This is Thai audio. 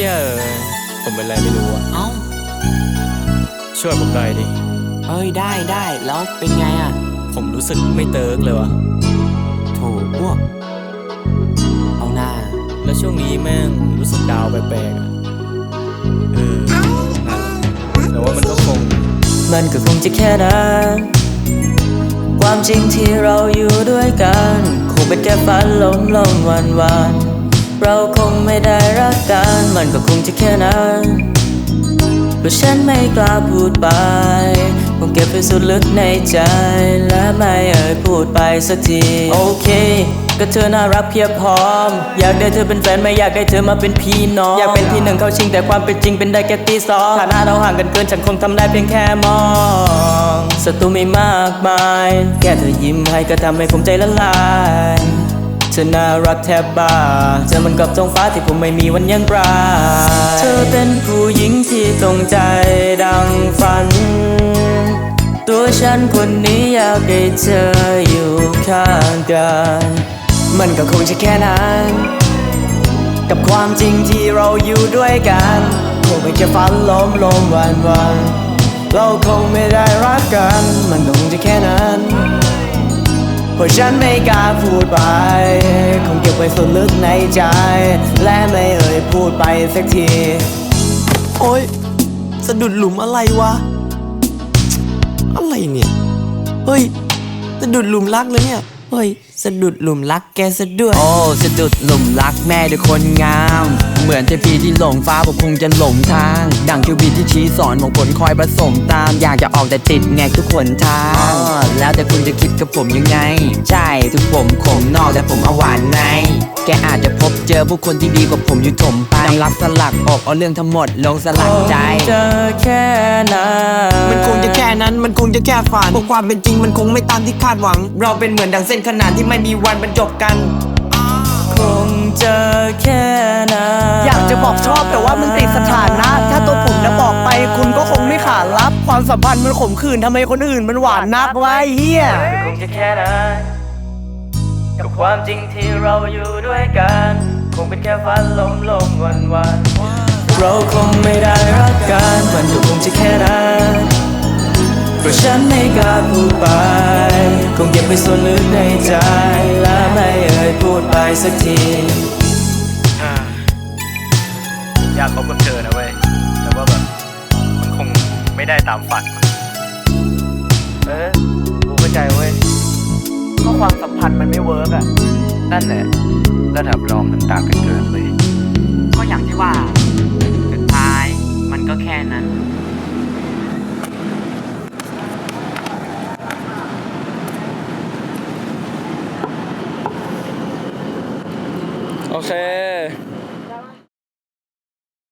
ชี่ยเออผมเป็นอะไรไม่รู้อะเอ้า ช่วยผมหน่อยดิ เอ้ยได้ได้แล้วเป็นไงอะ ผมรู้สึกไม่เติร์กเลยวะโถพวก เอาหน้า แล้วช่วงนี้แม่งรู้สึกดาวน์แปลกๆอะเออนั่นแหละแต่ว่ามันก็คง มันก็คงจะแค่นั้นความจริงที่เราอยู่ด้วยกัน คงเป็นแค่ฝันลมลมวันวัน เราคงไม่ได้รักกัน มันก็คงจะแค่นั้นเพราะฉันไม่กล้าพูดไปคงเก็บไปสุดลึกในใจ และไม่เอ่ยพูดไปสักที โอเค ก็เธอน่ารักเพียบพร้อม อยากได้เธอเป็นแฟนไม่อยากได้เธอมาเป็นพี่น้อง อยากเป็นที่หนึ่งเข้าชิงแต่ความเป็นจริงเป็นได้แค่ที่สองฐานะเราห่างกันเกินฉันคงทำได้เพียงแค่มองศัตรูไม่มากมาย แค่เธอยิ้มให้ก็ทำให้ผมใจละลาย เธอน่ารักแทบบ้า เธอมันกับท้องฟ้าที่ผมไม่มีวันยังปราเธอเป็นผู้หญิงที่ตรงใจดังฝัน ตัวฉันคนนี้อยากให้เธออยู่ข้างกัน มันก็คงจะแค่นั้น กับความจริงที่เราอยู่ด้วยกันคงเป็นแค่ฝันลมลมวันวันเราคงไม่ได้รักกัน มันคงจะแค่นั้น ราะฉันไม่กล้าพูดไป คงเก็บไว้ส่วนลึกในใจ และไม่เอ่ยพูดไปสักที โอ๊ยสะดุดหลุมอะไรวะ อะไรเนี่ย เฮ้ย สะดุดหลุมรักเลยเนี่ย เฮ้ย สะดุดหลุมรักแกซะด้วย โอ้ สะดุดหลุมรักแม่ด้วยคนงามเห มือนเทพีที่หลงฟ้าผมคงจะหลงทาง ดังคิวบิดที่ชี้สอนมองผลคอยผสมตาม อยากจะออกแต่ติดแงกทุกขนทาง แล้วแต่คุณจะคิดกับผมยังไง ใช่ทุกผมขมนอกแต่ผมเอาหวานใน แกอาจจะพบเจอผู้คนที่ดีกว่าผมอยู่ถมไปน้ำรักสลักอกเอาเรื่องทั้งหมดลงสลักใจเจอแค่นั้นมันคงจะแค่นั้นมันคงจะแค่ฝันเพราะความเป็นจริงมันคงไม่ตามที่คาดหวัง เราเป็นเหมือนดังเส้นขนานที่ไม่มีวันบรรจบกัน บอกชอบแต่ว่ามันติดสถานะ ถ้าตัวผมนะบอกไปคุณก็คงไม่ขาดรับ ความสัมพันธ์มันขมขื่นทำไมคนอื่นมันหวานนักวะไอ้เฮียคงจะแค่นั้นกับความจริงที่เราอยู่ด้วยกัน คงเป็นแค่ฝันลมลมวันวันเราคงไม่ได้รักกันมันก็คงจะแค่นั้นเพราะฉันไม่กล้าพูดไป คงเก็บไว้ส่วนลึกในใจ และไม่เอ่ยพูดไปสักทีอ่า อยากคบกับเธอนะเว้ย แต่ว่าแบบมันคงไม่ได้ตามฝัน เออกูเข้าใจเว้ยก็ความสัมพันธ์มันไม่เวิร์กอะนั่นแหละระดับรองมันต่างกันเกินเลยก็อย่างที่ว่าสุดท้ายมันก็แค่นั้น โอเค